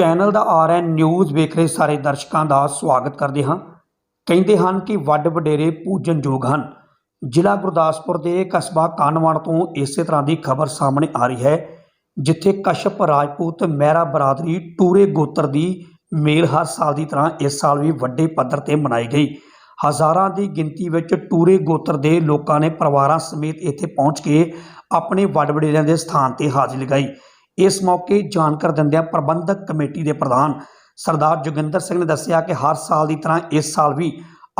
Channel ਦਾ RN news ਵੇਖ ਰਹੇ ਸਾਰੇ ਦਰਸ਼ਕਾਂ ਦਾ ਸਵਾਗਤ ਕਰਦੇ ਹਾਂ। ਕਹਿੰਦੇ ਹਨ ਕਿ ਵੱਡ ਵਡੇਰੇ ਪੂਜਨਯੋਗ ਹਨ। ਜ਼ਿਲ੍ਹਾ ਗੁਰਦਾਸਪੁਰ ਦੇ ਕਸਬਾ ਕਾਨਵਾਨ ਤੋਂ ਇਸੇ ਤਰ੍ਹਾਂ ਦੀ ਖਬਰ ਸਾਹਮਣੇ ਆ ਰਹੀ ਹੈ, ਜਿੱਥੇ ਕਸ਼ਪ ਰਾਜਪੂਤ ਮਹਿਰਾ ਬਰਾਦਰੀ ਟੂਰੇ ਗੋਤਰ ਦੀ ਮੇਲ ਹਰ ਸਾਲ ਦੀ ਤਰ੍ਹਾਂ ਇਸ ਸਾਲ ਵੀ ਵੱਡੇ ਪੱਧਰ ਤੇ ਮਨਾਈ ਗਈ। ਹਜ਼ਾਰਾਂ ਦੀ ਗਿਣਤੀ ਵਿੱਚ ਟੂਰੇ ਗੋਤਰ ਦੇ ਲੋਕਾਂ ਨੇ ਪਰਿਵਾਰਾਂ ਸਮੇਤ ਇੱਥੇ ਪਹੁੰਚ ਕੇ ਆਪਣੇ ਵੱਡ ਵਡੇਰਿਆਂ ਦੇ ਸਥਾਨ ਤੇ ਹਾਜ਼ਰੀ ਲਗਾਈ। ਇਸ ਮੌਕੇ ਜਾਣਕਾਰ ਦਿੰਦਿਆਂ ਪ੍ਰਬੰਧਕ ਕਮੇਟੀ ਦੇ ਪ੍ਰਧਾਨ ਸਰਦਾਰ ਜੋਗਿੰਦਰ ਸਿੰਘ ਨੇ ਦੱਸਿਆ ਕਿ ਹਰ ਸਾਲ ਦੀ ਤਰ੍ਹਾਂ ਇਸ ਸਾਲ ਵੀ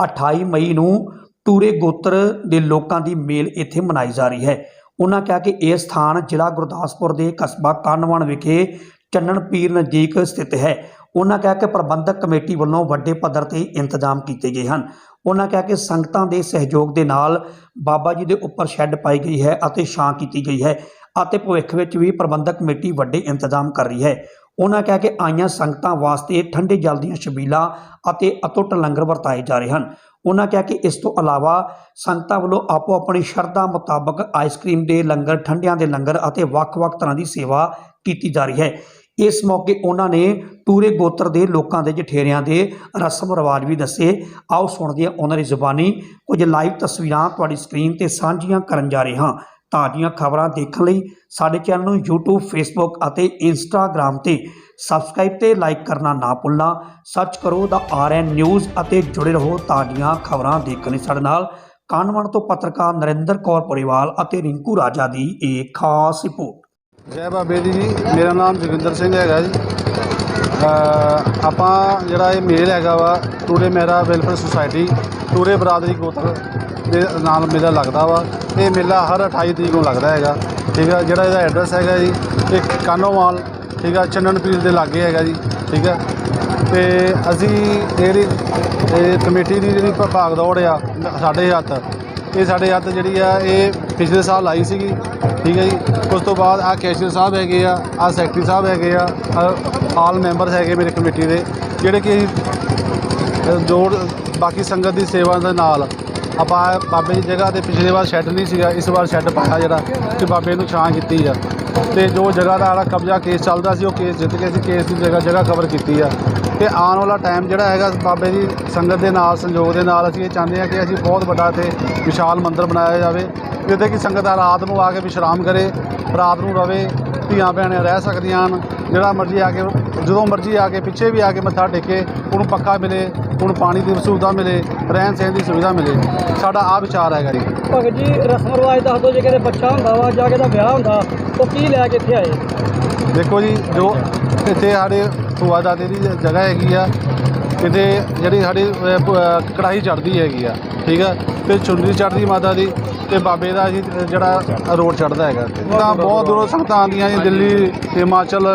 28 ਮਈ ਨੂੰ ਟੂਰੇ ਗੋਤਰ ਦੇ ਲੋਕਾਂ ਦੀ ਮੇਲ ਇੱਥੇ ਮਨਾਈ ਜਾ ਰਹੀ ਹੈ। ਉਹਨਾਂ ਕਿਹਾ ਕਿ ਇਹ ਸਥਾਨ ਜ਼ਿਲ੍ਹਾ ਗੁਰਦਾਸਪੁਰ ਦੇ ਕਸਬਾ ਕਾਨਵਾਨ ਵਿਖੇ ਚੰਨਣ ਪੀਰ ਨਜ਼ਦੀਕ ਸਥਿਤ ਹੈ। ਉਹਨਾਂ ਕਿਹਾ ਕਿ ਪ੍ਰਬੰਧਕ ਕਮੇਟੀ ਵੱਲੋਂ ਵੱਡੇ ਪੱਧਰ ਤੇ ਇੰਤਜ਼ਾਮ ਕੀਤੇ ਗਏ ਹਨ। ਉਹਨਾਂ ਕਿਹਾ ਕਿ ਸੰਗਤਾਂ ਦੇ ਸਹਿਯੋਗ ਦੇ ਨਾਲ ਬਾਬਾ ਜੀ ਦੇ ਉੱਪਰ ਸ਼ੈੱਡ ਪਾਈ ਗਈ ਹੈ ਅਤੇ ਛਾਂ ਕੀਤੀ ਗਈ ਹੈ। ਅਤੇ ਭਵਿੱਖ ਵਿੱਚ ਵੀ ਪ੍ਰਬੰਧਕ ਕਮੇਟੀ ਵੱਡੇ ਇੰਤਜ਼ਾਮ ਕਰ ਰਹੀ ਹੈ। ਉਹਨਾਂ ਕਿਹਾ ਕਿ ਆਈਆਂ ਸੰਗਤਾਂ ਵਾਸਤੇ ਠੰਡੇ ਜਲ ਦੀਆਂ ਛਬੀਲਾਂ ਅਤੇ ਅਤੁੱਟ ਲੰਗਰ ਵਰਤਾਏ ਜਾ ਰਹੇ ਹਨ। ਉਹਨਾਂ ਕਿਹਾ ਕਿ ਇਸ ਤੋਂ ਇਲਾਵਾ ਸੰਗਤਾਂ ਵੱਲੋਂ ਆਪੋ ਆਪਣੀ ਸ਼ਰਧਾ ਮੁਤਾਬਕ ਆਈਸਕ੍ਰੀਮ ਦੇ ਲੰਗਰ, ਠੰਡਿਆਂ ਦੇ ਲੰਗਰ ਅਤੇ ਵੱਖ-ਵੱਖ ਤਰ੍ਹਾਂ ਦੀ ਸੇਵਾ ਕੀਤੀ ਜਾ ਰਹੀ ਹੈ। ਇਸ ਮੌਕੇ ਉਹਨਾਂ ਨੇ ਟੂਰੇ ਗੋਤਰ ਦੇ ਲੋਕਾਂ ਦੇ ਜਠੇਰਿਆਂ ਦੇ ਰਸਮ ਰਿਵਾਜ ਵੀ ਦੱਸੇ। ਆਓ ਸੁਣਦੇ ਹਾਂ ਉਹਨਾਂ ਦੀ ਜ਼ੁਬਾਨੀ। ਕੁਝ ਲਾਈਵ ਤਸਵੀਰਾਂ ਤੁਹਾਡੀ ਸਕਰੀਨ ਤੇ ਸਾਂਝੀਆਂ ਕਰਨ ਜਾ ਰਹੇ ਹਾਂ। ਤਾਜ਼ੀਆਂ ਖਬਰਾਂ ਦੇਖਣ ਲਈ ਸਾਡੇ ਚੈਨਲ ਨੂੰ YouTube, Facebook ਅਤੇ Instagram ਤੇ ਸਬਸਕ੍ਰਾਈਬ ਤੇ ਲਾਈਕ ਕਰਨਾ ਨਾ ਭੁੱਲਣਾ। ਸਰਚ ਕਰੋ ਦਾ ਆਰਐਨ ਨਿਊਜ਼ ਅਤੇ ਜੁੜੇ ਰਹੋ ਤਾਜ਼ੀਆਂ ਖਬਰਾਂ ਦੇਖਣ ਲਈ ਸਾਡੇ ਨਾਲ। ਕਾਨਵਣ ਤੋਂ ਪੱਤਰਕਾਰ ਨਰਿੰਦਰ ਕੌਰ ਪਰਿਵਾਲ ਅਤੇ ਰਿੰਕੂ ਰਾਜਾ ਦੀ ਇਹ ਖਾਸ ਰਿਪੋਰਟ। ਜੈ ਬਾਬੇ ਦੀ ਜੀ, ਮੇਰਾ ਨਾਮ ਜੋਗਿੰਦਰ ਸਿੰਘ ਹੈਗਾ ਜੀ। ਆਪਾਂ ਜਿਹੜਾ ਇਹ ਮੇਲ ਹੈਗਾ ਵਾ ਟੂਰੇ ਮਹਿਰਾ ਵੈਲਫੇਅਰ ਸੁਸਾਇਟੀ ਟੂਰੇ ਬਰਾਦਰੀ ਗੋਤਰ। ਦੇ ਨਾਲ ਮੇਲਾ ਲੱਗਦਾ ਵਾ। ਇਹ ਮੇਲਾ ਹਰ 28 ਤਰੀਕ ਨੂੰ ਲੱਗਦਾ ਹੈਗਾ। ਠੀਕ ਆ, ਜਿਹੜਾ ਇਹਦਾ ਐਡਰੈਸ ਹੈਗਾ ਜੀ, ਇਹ ਕਾਨੋਵਾਲ, ਠੀਕ ਆ, ਚੰਨਨਪੀਰ ਦੇ ਲਾਗੇ ਹੈਗਾ ਜੀ, ਠੀਕ ਆ। ਤੇ ਅਸੀਂ ਇਹਦੀ ਇਹ ਕਮੇਟੀ ਦੀ ਜਿਹੜੀ ਭ- ਭਾਗ ਦੌੜ ਆ, ਸਾਡੇ ਹੱਥ, ਇਹ ਸਾਡੇ ਹੱਥ ਜਿਹੜੀ ਆ, ਇਹ ਪਿਛਲੇ ਸਾਲ ਆਈ ਸੀਗੀ, ਠੀਕ ਹੈ ਜੀ। ਉਸ ਤੋਂ ਬਾਅਦ ਆ ਕੈਸ਼ੀਅਰ ਸਾਹਿਬ ਹੈਗੇ ਆ ਆ ਸੈਕਟਰੀ ਸਾਹਿਬ ਹੈਗੇ ਆ ਆਲ ਮੈਂਬਰਸ ਹੈਗੇ ਮੇਰੇ ਕਮੇਟੀ ਦੇ, ਜਿਹੜੇ ਕਿ ਜੋੜ, ਬਾਕੀ ਸੰਗਤ ਦੀ ਸੇਵਾ ਦੇ ਨਾਲ ਆਪਾਂ ਬਾਬੇ ਦੀ ਜਗ੍ਹਾ ਤੇ ਪਿਛਲੇ ਵਾਰ ਸ਼ੈੱਡ ਨਹੀਂ ਸੀਗਾ, ਇਸ ਵਾਰ ਸ਼ੈੱਡ ਪਾਇਆ ਜਿਹੜਾ ਕਿ ਬਾਬੇ ਨੂੰ ਛਾਂ ਕੀਤੀ ਆ। ਤੇ ਜੋ ਜਗ੍ਹਾ ਦਾ ਆਲਾ ਕਬਜ਼ਾ ਕੇਸ ਚੱਲਦਾ ਸੀ, ਉਹ ਕੇਸ ਜਿੱਤ ਕੇ ਅਸੀਂ ਕੇਸ ਦੀ ਜਗ੍ਹਾ ਜਗ੍ਹਾ ਕਵਰ ਕੀਤੀ ਆ। ਤੇ ਆਉਣ ਵਾਲਾ ਟਾਈਮ ਜਿਹੜਾ ਹੈਗਾ ਬਾਬੇ ਦੀ ਸੰਗਤ ਦੇ ਨਾਲ, ਸੰਯੋਗ ਦੇ ਨਾਲ ਅਸੀਂ ਇਹ ਚਾਹੁੰਦੇ ਹਾਂ ਕਿ ਅਸੀਂ ਬਹੁਤ ਵੱਡਾ ਤੇ ਵਿਸ਼ਾਲ ਮੰਦਿਰ ਬਣਾਇਆ ਜਾਵੇ ਜਿੱਥੇ ਕਿ ਸੰਗਤ ਰਾਤ ਨੂੰ ਆ ਕੇ ਵਿਸ਼ਰਾਮ ਕਰੇ, ਰਾਤ ਨੂੰ ਰਵੇ ਧੀਆਂ ਭੈਣਾਂ ਰਹਿ ਸਕਦੀਆਂ ਹਨ, ਜਿਹੜਾ ਮਰਜ਼ੀ ਆ ਕੇ ਜਦੋਂ ਮਰਜ਼ੀ ਆ ਕੇ ਪਿੱਛੇ ਵੀ ਆ ਕੇ ਮੱਥਾ ਟੇਕੇ ਉਹਨੂੰ ਪੱਕਾ ਮਿਲੇ ਉਹਨੂੰ ਪਾਣੀ ਦੀ ਸੁਵਿਧਾ ਮਿਲੇ ਰਹਿਣ ਸਹਿਣ ਦੀ ਸੁਵਿਧਾ ਮਿਲੇ। ਸਾਡਾ ਆ ਵਿਚਾਰ ਹੈਗਾ ਜੀ। ਭਗਤ ਜੀ ਰਸਮ ਰਿਵਾਜ ਦੱਸ ਦਿਓ ਜੇ ਕਿਤੇ ਬੱਚਾ ਹੁੰਦਾ ਵਾ ਜਾਂ ਕਿਤੇ ਵਿਆਹ ਹੁੰਦਾ ਉਹ ਕੀ ਲੈ ਕੇ ਇੱਥੇ ਆਏ? ਦੇਖੋ ਜੀ ਜੋ ਇੱਥੇ ਸਾਡੇ ਭੂਆ ਦਾਦੇ ਦੀ ਜਗ੍ਹਾ ਹੈਗੀ ਆ ਕਿਤੇ ਜਿਹੜੀ ਸਾਡੀ ਕੜਾਹੀ ਚੜਦੀ ਹੈਗੀ ਆ ਠੀਕ ਆ? ਤੇ ਚੁੰਨੀ ਚੜਦੀ ਮਾਤਾ ਦੀ ਤੇ ਬਾਬੇ ਦਾ ਜਿਹੜਾ ਰੋਡ ਚੜਦਾ ਹੈਗਾ। ਤਾਂ ਬਹੁਤ ਦੂਰੋਂ ਸੰਗਤਾਂ ਆਉਂਦੀਆਂ ਜੀ ਦਿੱਲੀ ਹਿਮਾਚਲ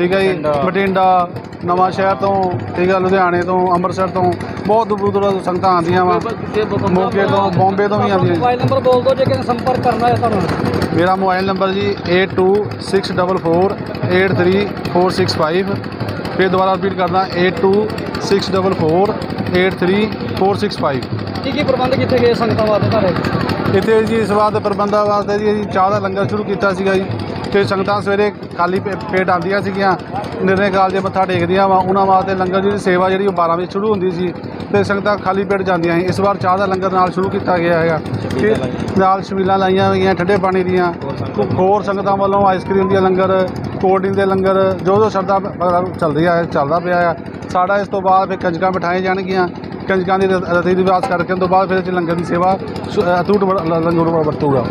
ਠੀਕ ਹੈ ਜੀ ਬਠਿੰਡਾ। ਨਵਾਂ ਸ਼ਹਿਰ ਤੋਂ ਠੀਕ ਹੈ ਲੁਧਿਆਣੇ ਤੋਂ ਅੰਮ੍ਰਿਤਸਰ ਤੋਂ ਬਹੁਤ ਦੂਰ ਦੂਰੋਂ ਸੰਗਤਾਂ ਆਉਂਦੀਆਂ ਵਾ। ਮੋਗੇ ਤੋਂ ਬੰਬੇ ਤੋਂ ਵੀ ਆਉਂਦੀਆਂ। ਮੋਬਾਈਲ ਨੰਬਰ ਬੋਲ ਦਿਓ ਜੇ ਕਿਸੇ ਸੰਪਰਕ ਕਰਨਾ ਹੈ ਤੁਹਾਨੂੰ ਮੇਰਾ ਮੋਬਾਈਲ ਨੰਬਰ ਜੀ 8264483465 ਫਿਰ ਦੁਬਾਰਾ ਰਿਪੀਟ ਕਰਦਾ 8264483465 ਕੀ ਕੀ ਪ੍ਰਬੰਧ ਕੀਤੇ ਗਏ ਸੰਗਤਾਂ ਵਾਸਤੇ ਤੁਹਾਡੇ? ਇੱਥੇ ਜੀ ਇਸ ਵਾਰ ਦੇ ਪ੍ਰਬੰਧਾਂ ਵਾਸਤੇ ਜੀ ਅਸੀਂ ਚਾਹ ਦਾ ਲੰਗਰ ਸ਼ੁਰੂ ਕੀਤਾ ਸੀਗਾ ਜੀ। ਤੇ ਸੰਗਤਾਂ ਸਵੇਰੇ ਖਾਲੀ ਪੇਟ ਆਉਂਦੀਆਂ ਸੀਗੀਆਂ ਨਿਰਣੇ ਕਾਲ ਦੇ ਮੱਥਾ ਟੇਕਦੀਆਂ ਵਾ ਉਹਨਾਂ ਵਾਸਤੇ ਲੰਗਰ ਦੀ ਸੇਵਾ ਜਿਹੜੀ ਉਹ 12 ਵਜੇ ਸ਼ੁਰੂ ਹੁੰਦੀ ਸੀ ਤੇ ਸੰਗਤਾਂ ਖਾਲੀ ਪੇਟ ਜਾਂਦੀਆਂ ਸੀ। ਇਸ ਵਾਰ ਚਾਹ ਦਾ ਲੰਗਰ ਨਾਲ ਸ਼ੁਰੂ ਕੀਤਾ ਗਿਆ ਹੈਗਾ। ਤੇ ਨਾਲ ਛਬੀਲਾਂ ਲਾਈਆਂ ਹੋਈਆਂ ਠੰਡੇ ਪਾਣੀ ਦੀਆਂ। ਹੋਰ ਸੰਗਤਾਂ ਵੱਲੋਂ ਆਈਸਕ੍ਰੀਮ ਦੀਆਂ ਲੰਗਰ ਕੋਲਡ ਡਰਿੰਕ ਦੇ ਲੰਗਰ ਜੋ ਜੋ ਸ਼ਰਧਾ ਮਤਲਬ ਚੱਲਦੀ ਆ ਚੱਲਦਾ ਪਿਆ ਆ। ਸਾਡਾ ਇਸ ਤੋਂ ਬਾਅਦ ਫਿਰ ਕੰਜਕਾਂ ਬਿਠਾਈਆਂ ਜਾਣਗੀਆਂ। ਕੰਜਕਾਂ ਦੀ ਰਤੀ ਰਿਵਾਜ ਕਰਕੇ ਤੋਂ ਬਾਅਦ ਫਿਰ ਲੰਗਰ ਦੀ ਸੇਵਾ ਅਟੁੱਟ ਲੰਗਰ ਵਰਤੂਗਾ।